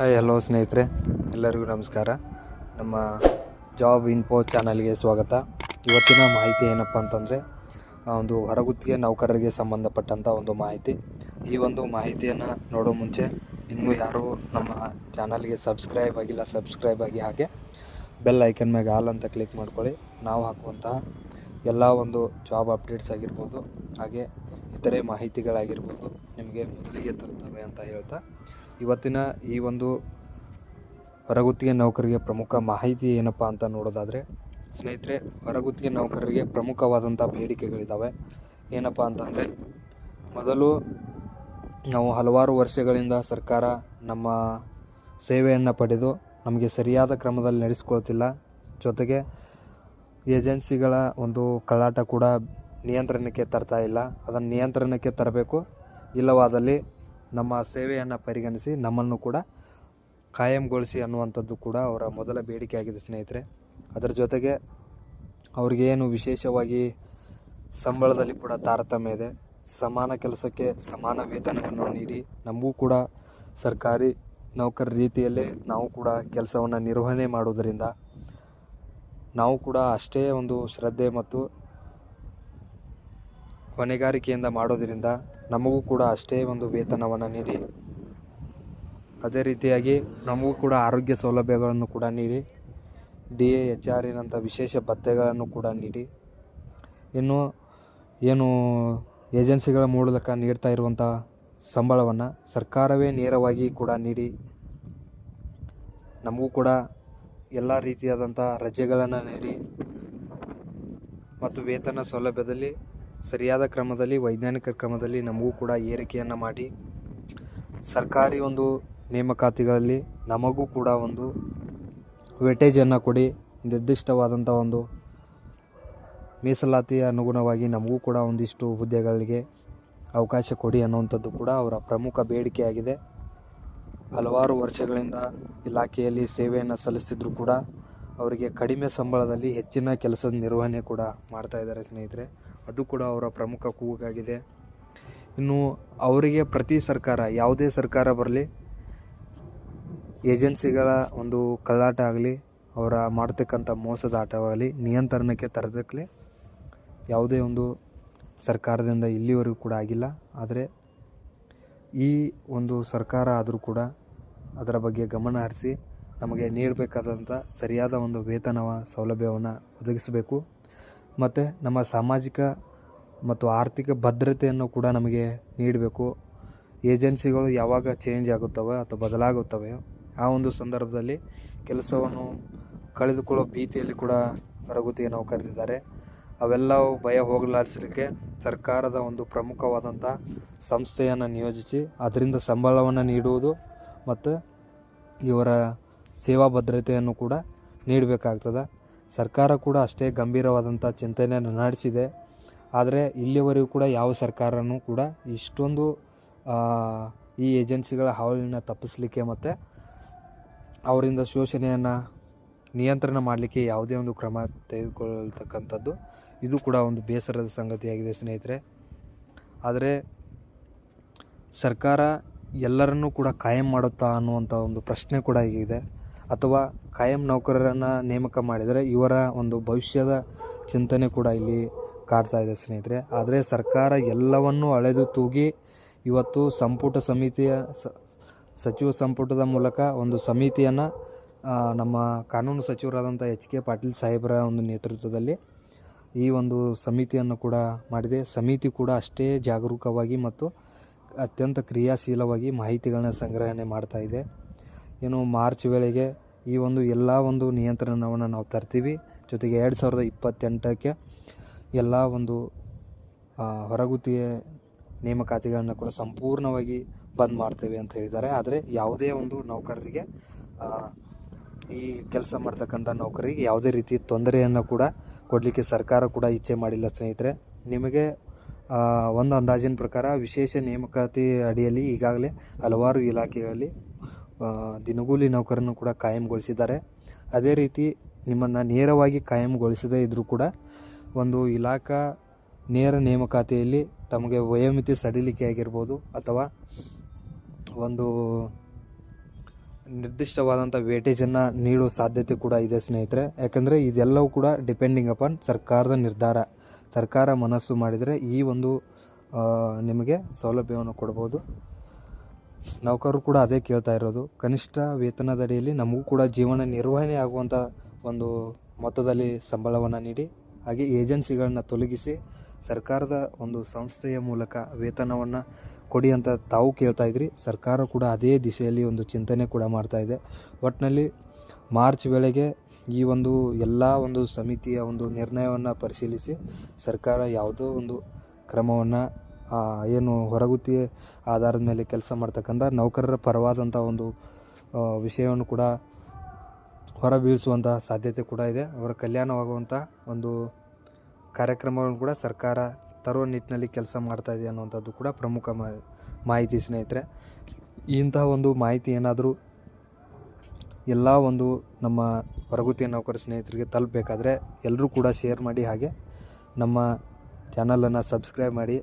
Hi hello ಸ್ನೇಹಿತರೆ. ಎಲ್ಲರಿಗೂ ನಮಸ್ಕಾರ. ನಮ್ಮ ಜಾಬ್ ಇನ್ಫೋ ಚಾನಲ್ಗೆ ಸ್ವಾಗತ. ಇವತ್ತಿನ ಮಾಹಿತಿ ಏನಪ್ಪ ಅಂತಂದರೆ ಒಂದು ಹೊರಗುತ್ತಿಗೆ ನೌಕರರಿಗೆ ಸಂಬಂಧಪಟ್ಟಂಥ ಒಂದು ಮಾಹಿತಿ. ಈ ಒಂದು ಮಾಹಿತಿಯನ್ನು ನೋಡೋ ಮುಂಚೆ ಇನ್ನೂ ಯಾರೂ ನಮ್ಮ ಚಾನಲ್ಗೆ ಸಬ್ಸ್ಕ್ರೈಬ್ ಆಗಿಲ್ಲ, ಸಬ್ಸ್ಕ್ರೈಬ್ ಆಗಿ ಹಾಗೆ ಬೆಲ್ ಐಕನ್ ಮ್ಯಾಗ ಆಲ್ ಅಂತ ಕ್ಲಿಕ್ ಮಾಡ್ಕೊಳ್ಳಿ. ನಾವು ಹಾಕುವಂತಹ ಎಲ್ಲ ಒಂದು ಜಾಬ್ ಅಪ್ಡೇಟ್ಸ್ ಆಗಿರ್ಬೋದು, ಹಾಗೆ ಇತರೆ ಮಾಹಿತಿಗಳಾಗಿರ್ಬೋದು ನಿಮಗೆ ಮೊದಲಿಗೆ ತಲುಪ್ತವೆ ಅಂತ ಹೇಳ್ತಾ ಇವತ್ತಿನ ಈ ಒಂದು ಹೊರಗುತ್ತಿಗೆ ನೌಕರಿಗೆ ಪ್ರಮುಖ ಮಾಹಿತಿ ಏನಪ್ಪ ಅಂತ ನೋಡೋದಾದರೆ, ಸ್ನೇಹಿತರೆ, ಹೊರಗುತ್ತಿಗೆ ನೌಕರರಿಗೆ ಪ್ರಮುಖವಾದಂಥ ಬೇಡಿಕೆಗಳಿದ್ದಾವೆ ಏನಪ್ಪ ಅಂತಂದರೆ, ಮೊದಲು ನಾವು ಹಲವಾರು ವರ್ಷಗಳಿಂದ ಸರ್ಕಾರ ನಮ್ಮ ಸೇವೆಯನ್ನು ಪಡೆದು ನಮಗೆ ಸರಿಯಾದ ಕ್ರಮದಲ್ಲಿ ನಡೆಸ್ಕೊಳ್ತಿಲ್ಲ. ಜೊತೆಗೆ ಏಜೆನ್ಸಿಗಳ ಒಂದು ಕಳ್ಳಾಟ ಕೂಡ ನಿಯಂತ್ರಣಕ್ಕೆ ತರ್ತಾ ಇಲ್ಲ. ಅದನ್ನು ನಿಯಂತ್ರಣಕ್ಕೆ ತರಬೇಕು. ಇಲ್ಲವಾದಲ್ಲಿ ನಮ್ಮ ಸೇವೆಯನ್ನು ಪರಿಗಣಿಸಿ ನಮ್ಮನ್ನು ಕೂಡ ಕಾಯಂಗೊಳಿಸಿ ಅನ್ನುವಂಥದ್ದು ಕೂಡ ಅವರ ಮೊದಲ ಬೇಡಿಕೆ ಆಗಿದೆ ಸ್ನೇಹಿತರೆ. ಅದರ ಜೊತೆಗೆ ಅವ್ರಿಗೇನು ವಿಶೇಷವಾಗಿ ಸಂಬಳದಲ್ಲಿ ಕೂಡ ತಾರತಮ್ಯ ಇದೆ. ಸಮಾನ ಕೆಲಸಕ್ಕೆ ಸಮಾನ ವೇತನವನ್ನು ನೀಡಿ ನಮಗೂ ಕೂಡ ಸರ್ಕಾರಿ ನೌಕರ ರೀತಿಯಲ್ಲೇ ನಾವು ಕೂಡ ಕೆಲಸವನ್ನು ನಿರ್ವಹಣೆ ಮಾಡುವುದರಿಂದ ನಾವು ಕೂಡ ಅಷ್ಟೇ ಒಂದು ಶ್ರದ್ಧೆ ಮತ್ತು ಹೊಣೆಗಾರಿಕೆಯಿಂದ ಮಾಡೋದರಿಂದ ನಮಗೂ ಕೂಡ ಅಷ್ಟೇ ಒಂದು ವೇತನವನ್ನು ನೀಡಿ. ಅದೇ ರೀತಿಯಾಗಿ ನಮಗೂ ಕೂಡ ಆರೋಗ್ಯ ಸೌಲಭ್ಯಗಳನ್ನು ಕೂಡ ನೀಡಿ. ಡಿ ಎ ಎಚ್ ಆರಿನಂಥ ವಿಶೇಷ ಭತ್ಯೆಗಳನ್ನು ಕೂಡ ನೀಡಿ. ಇನ್ನು ಏನು ಏಜೆನ್ಸಿಗಳ ಮೂಲಕ ನೀಡ್ತಾ ಇರುವಂಥ ಸಂಬಳವನ್ನು ಸರ್ಕಾರವೇ ನೇರವಾಗಿ ಕೂಡ ನೀಡಿ. ನಮಗೂ ಕೂಡ ಎಲ್ಲ ರೀತಿಯಾದಂಥ ರಜೆಗಳನ್ನು ನೀಡಿ. ಮತ್ತು ವೇತನ ಸೌಲಭ್ಯದಲ್ಲಿ ಸರಿಯಾದ ಕ್ರಮದಲ್ಲಿ, ವೈಜ್ಞಾನಿಕ ಕ್ರಮದಲ್ಲಿ ನಮಗೂ ಕೂಡ ಏರಿಕೆಯನ್ನು ಮಾಡಿ. ಸರ್ಕಾರಿ ಒಂದು ನೇಮಕಾತಿಗಳಲ್ಲಿ ನಮಗೂ ಕೂಡ ಒಂದು ವೆಟೇಜನ್ನು ಕೊಡಿ. ನಿರ್ದಿಷ್ಟವಾದಂಥ ಒಂದು ಮೀಸಲಾತಿಯ ಅನುಗುಣವಾಗಿ ನಮಗೂ ಕೂಡ ಒಂದಿಷ್ಟು ಹುದ್ದೆಗಳಿಗೆ ಅವಕಾಶ ಕೊಡಿ ಅನ್ನುವಂಥದ್ದು ಕೂಡ ಅವರ ಪ್ರಮುಖ ಬೇಡಿಕೆಯಾಗಿದೆ. ಹಲವಾರು ವರ್ಷಗಳಿಂದ ಇಲಾಖೆಯಲ್ಲಿ ಸೇವೆಯನ್ನು ಸಲ್ಲಿಸ್ತಿದ್ರು ಕೂಡ ಅವರಿಗೆ ಕಡಿಮೆ ಸಂಬಳದಲ್ಲಿ ಹೆಚ್ಚಿನ ಕೆಲಸದ ನಿರ್ವಹಣೆ ಕೂಡ ಮಾಡ್ತಾ ಇದ್ದಾರೆ ಸ್ನೇಹಿತರೆ. ಅದು ಕೂಡ ಅವರ ಪ್ರಮುಖ ಕೂಗಾಗಿದೆ. ಇನ್ನು ಅವರಿಗೆ ಪ್ರತಿ ಸರ್ಕಾರ, ಯಾವುದೇ ಸರ್ಕಾರ ಬರಲಿ, ಏಜೆನ್ಸಿಗಳ ಒಂದು ಕಳ್ಳಾಟ ಆಗಲಿ, ಅವರ ಮಾಡ್ತಕ್ಕಂಥ ಮೋಸದ ಆಟವಾಗಲಿ, ನಿಯಂತ್ರಣಕ್ಕೆ ತರದಕ್ಕಲಿ ಯಾವುದೇ ಒಂದು ಸರ್ಕಾರದಿಂದ ಇಲ್ಲಿವರೆಗೂ ಕೂಡ ಆಗಿಲ್ಲ. ಆದರೆ ಈ ಒಂದು ಸರ್ಕಾರ ಆದರೂ ಕೂಡ ಅದರ ಬಗ್ಗೆ ಗಮನ ಹರಿಸಿ ನಮಗೆ ನೀಡಬೇಕಾದಂಥ ಸರಿಯಾದ ಒಂದು ವೇತನ ಸೌಲಭ್ಯವನ್ನು ಒದಗಿಸಬೇಕು. ಮತ್ತು ನಮ್ಮ ಸಾಮಾಜಿಕ ಮತ್ತು ಆರ್ಥಿಕ ಭದ್ರತೆಯನ್ನು ಕೂಡ ನಮಗೆ ನೀಡಬೇಕು. ಏಜೆನ್ಸಿಗಳು ಯಾವಾಗ ಚೇಂಜ್ ಆಗುತ್ತವೆ ಅಥವಾ ಬದಲಾಗುತ್ತವೆ, ಆ ಒಂದು ಸಂದರ್ಭದಲ್ಲಿ ಕೆಲಸವನ್ನು ಕಳೆದುಕೊಳ್ಳೋ ಭೀತಿಯಲ್ಲಿ ಕೂಡ ಹೊರಗುತ್ತಿಗೆ ಕರೆದಿದ್ದಾರೆ. ಅವೆಲ್ಲವೂ ಭಯ ಹೋಗಲಾಡಿಸಲಿಕ್ಕೆ ಸರ್ಕಾರದ ಒಂದು ಪ್ರಮುಖವಾದಂಥ ಸಂಸ್ಥೆಯನ್ನು ನಿಯೋಜಿಸಿ, ಅದರಿಂದ ಸಂಬಳವನ್ನು ನೀಡುವುದು ಮತ್ತು ಇವರ ಸೇವಾ ಭದ್ರತೆಯನ್ನು ಕೂಡ ನೀಡಬೇಕಾಗ್ತದೆ. ಸರ್ಕಾರ ಕೂಡ ಅಷ್ಟೇ ಗಂಭೀರವಾದಂಥ ಚಿಂತನೆಯನ್ನು ನಡೆಸಿದೆ. ಆದರೆ ಇಲ್ಲಿವರೆಗೂ ಕೂಡ ಯಾವ ಸರ್ಕಾರನೂ ಕೂಡ ಇಷ್ಟೊಂದು ಈ ಏಜೆನ್ಸಿಗಳ ಹಾವಳಿನ ತಪ್ಪಿಸಲಿಕ್ಕೆ ಮತ್ತು ಅವರಿಂದ ಶೋಷಣೆಯನ್ನು ನಿಯಂತ್ರಣ ಮಾಡಲಿಕ್ಕೆ ಯಾವುದೇ ಒಂದು ಕ್ರಮ ತೆಗೆದುಕೊಳ್ತಕ್ಕಂಥದ್ದು ಇದು ಕೂಡ ಒಂದು ಬೇಸರದ ಸಂಗತಿಯಾಗಿದೆ ಸ್ನೇಹಿತರೆ. ಆದರೆ ಸರ್ಕಾರ ಎಲ್ಲರನ್ನೂ ಕೂಡ ಕಾಯಂ ಮಾಡುತ್ತಾ ಅನ್ನುವಂಥ ಒಂದು ಪ್ರಶ್ನೆ ಕೂಡ ಇದೆ. ಅಥವಾ ಕಾಯಂ ನೌಕರರನ್ನು ನೇಮಕ ಮಾಡಿದರೆ ಇವರ ಒಂದು ಭವಿಷ್ಯದ ಚಿಂತನೆ ಕೂಡ ಇಲ್ಲಿ ಕಾಡ್ತಾ ಇದೆ ಸ್ನೇಹಿತರೆ. ಆದರೆ ಸರ್ಕಾರ ಎಲ್ಲವನ್ನೂ ಅಳೆದು ತೂಗಿ ಇವತ್ತು ಸಂಪುಟ ಸಮಿತಿಯ ಸಚಿವ ಸಂಪುಟದ ಮೂಲಕ ಒಂದು ಸಮಿತಿಯನ್ನು ನಮ್ಮ ಕಾನೂನು ಸಚಿವರಾದಂಥ ಎಚ್ ಕೆ ಪಾಟೀಲ್ ಸಾಹೇಬರ ಒಂದು ನೇತೃತ್ವದಲ್ಲಿ ಈ ಒಂದು ಸಮಿತಿಯನ್ನು ಕೂಡ ಮಾಡಿದೆ. ಸಮಿತಿ ಕೂಡ ಅಷ್ಟೇ ಜಾಗರೂಕವಾಗಿ ಮತ್ತು ಅತ್ಯಂತ ಕ್ರಿಯಾಶೀಲವಾಗಿ ಮಾಹಿತಿಗಳನ್ನ ಸಂಗ್ರಹಣೆ ಮಾಡ್ತಾ ಇದೆ. ಏನು ಮಾರ್ಚ್ ವೇಳೆಗೆ ಈ ಒಂದು ಎಲ್ಲ ಒಂದು ನಿಯಂತ್ರಣವನ್ನು ನಾವು ತರ್ತೀವಿ. ಜೊತೆಗೆ ಎರಡು ಸಾವಿರದ ಇಪ್ಪತ್ತೆಂಟಕ್ಕೆ ಎಲ್ಲ ಒಂದು ಹೊರಗುತ್ತಿಗೆ ನೇಮಕಾತಿಗಳನ್ನು ಕೂಡ ಸಂಪೂರ್ಣವಾಗಿ ಬಂದ್ ಮಾಡ್ತೇವೆ ಅಂತ ಹೇಳಿದ್ದಾರೆ. ಆದರೆ ಯಾವುದೇ ಒಂದು ನೌಕರರಿಗೆ ಈ ಕೆಲಸ ಮಾಡ್ತಕ್ಕಂಥ ನೌಕರಿಗೆ ಯಾವುದೇ ರೀತಿ ತೊಂದರೆಯನ್ನು ಕೂಡ ಕೊಡಲಿಕ್ಕೆ ಸರ್ಕಾರ ಕೂಡ ಇಚ್ಛೆ ಮಾಡಿಲ್ಲ ಸ್ನೇಹಿತರೆ. ನಿಮಗೆ ಒಂದು ಅಂದಾಜಿನ ಪ್ರಕಾರ ವಿಶೇಷ ನೇಮಕಾತಿ ಅಡಿಯಲ್ಲಿ ಈಗಾಗಲೇ ಹಲವಾರು ಇಲಾಖೆಗಳಲ್ಲಿ ದಿನಗೂಲಿ ನೌಕರನ್ನು ಕೂಡ ಕಾಯಂಗೊಳಿಸಿದ್ದಾರೆ. ಅದೇ ರೀತಿ ನಿಮ್ಮನ್ನು ನೇರವಾಗಿ ಕಾಯಂಗೊಳಿಸದೇ ಇದ್ದರೂ ಕೂಡ ಒಂದು ಇಲಾಖಾ ನೇರ ನೇಮಕಾತಿಯಲ್ಲಿ ತಮಗೆ ವಯೋಮಿತಿ ಸಡಿಲಿಕೆ ಆಗಿರ್ಬೋದು ಅಥವಾ ಒಂದು ನಿರ್ದಿಷ್ಟವಾದಂಥ ವೇಟೇಜನ್ನು ನೀಡೋ ಸಾಧ್ಯತೆ ಕೂಡ ಇದೆ ಸ್ನೇಹಿತರೆ. ಯಾಕಂದರೆ ಇದೆಲ್ಲವೂ ಕೂಡ ಡಿಪೆಂಡಿಂಗ್ ಅಪಾನ್ ಸರ್ಕಾರದ ನಿರ್ಧಾರ. ಸರ್ಕಾರ ಮನಸ್ಸು ಮಾಡಿದರೆ ಈ ಒಂದು ನಿಮಗೆ ಸೌಲಭ್ಯವನ್ನು ಕೊಡ್ಬೋದು. ನೌಕರರು ಕೂಡ ಅದೇ ಕೇಳ್ತಾ ಇರೋದು. ಕನಿಷ್ಠ ವೇತನದಡಿಯಲ್ಲಿ ನಮಗೂ ಕೂಡ ಜೀವನ ನಿರ್ವಹಣೆ ಆಗುವಂಥ ಒಂದು ಮೊತ್ತದಲ್ಲಿ ಸಂಬಳವನ್ನು ನೀಡಿ, ಹಾಗೆ ಏಜೆನ್ಸಿಗಳನ್ನ ತೊಲಗಿಸಿ ಸರ್ಕಾರದ ಒಂದು ಸಂಸ್ಥೆಯ ಮೂಲಕ ವೇತನವನ್ನು ಕೊಡಿ ಅಂತ ತಾವು ಕೇಳ್ತಾ ಇದ್ರಿ. ಸರ್ಕಾರ ಕೂಡ ಅದೇ ದಿಶೆಯಲ್ಲಿ ಒಂದು ಚಿಂತನೆ ಕೂಡ ಮಾಡ್ತಾ ಇದೆ. ಒಟ್ಟಿನಲ್ಲಿ ಮಾರ್ಚ್ ವೇಳೆಗೆ ಈ ಒಂದು ಎಲ್ಲ ಒಂದು ಸಮಿತಿಯ ಒಂದು ನಿರ್ಣಯವನ್ನು ಪರಿಶೀಲಿಸಿ ಸರ್ಕಾರ ಯಾವುದೋ ಒಂದು ಕ್ರಮವನ್ನು ಏನು ಹೊರಗುತ್ತಿ ಆಧಾರದ ಮೇಲೆ ಕೆಲಸ ಮಾಡ್ತಕ್ಕಂಥ ನೌಕರರ ಪರವಾದಂಥ ಒಂದು ವಿಷಯವನ್ನು ಕೂಡ ಹೊರಬೀಳಿಸುವಂಥ ಸಾಧ್ಯತೆ ಕೂಡ ಇದೆ. ಅವರ ಕಲ್ಯಾಣವಾಗುವಂಥ ಒಂದು ಕಾರ್ಯಕ್ರಮಗಳನ್ನು ಕೂಡ ಸರ್ಕಾರ ತರುವ ನಿಟ್ಟಿನಲ್ಲಿ ಕೆಲಸ ಮಾಡ್ತಾ ಇದೆ ಅನ್ನುವಂಥದ್ದು ಕೂಡ ಪ್ರಮುಖ ಮಾಹಿತಿ ಸ್ನೇಹಿತರೆ. ಇಂತಹ ಒಂದು ಮಾಹಿತಿ ಏನಾದರೂ ಎಲ್ಲ ಒಂದು ನಮ್ಮ ಹೊರಗುತ್ತಿಯ ನೌಕರ ಸ್ನೇಹಿತರಿಗೆ ತಲುಪಬೇಕಾದ್ರೆ ಎಲ್ಲರೂ ಕೂಡ ಶೇರ್ ಮಾಡಿ ಹಾಗೆ ನಮ್ಮ ಚಾನಲನ್ನು ಸಬ್ಸ್ಕ್ರೈಬ್ ಮಾಡಿ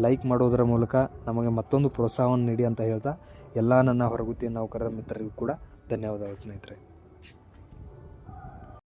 ಲೈಕ್ ಮಾಡೋದರ ಮೂಲಕ ನಮಗೆ ಮತ್ತೊಂದು ಪ್ರೋತ್ಸಾಹವನ್ನು ನೀಡಿ ಅಂತ ಹೇಳ್ತಾ, ಎಲ್ಲ ನನ್ನ ಹೊರಗುತ್ತಿಯ ನೌಕರರ ಮಿತ್ರರಿಗೂ ಕೂಡ ಧನ್ಯವಾದಗಳು ಸ್ನೇಹಿತರೆ.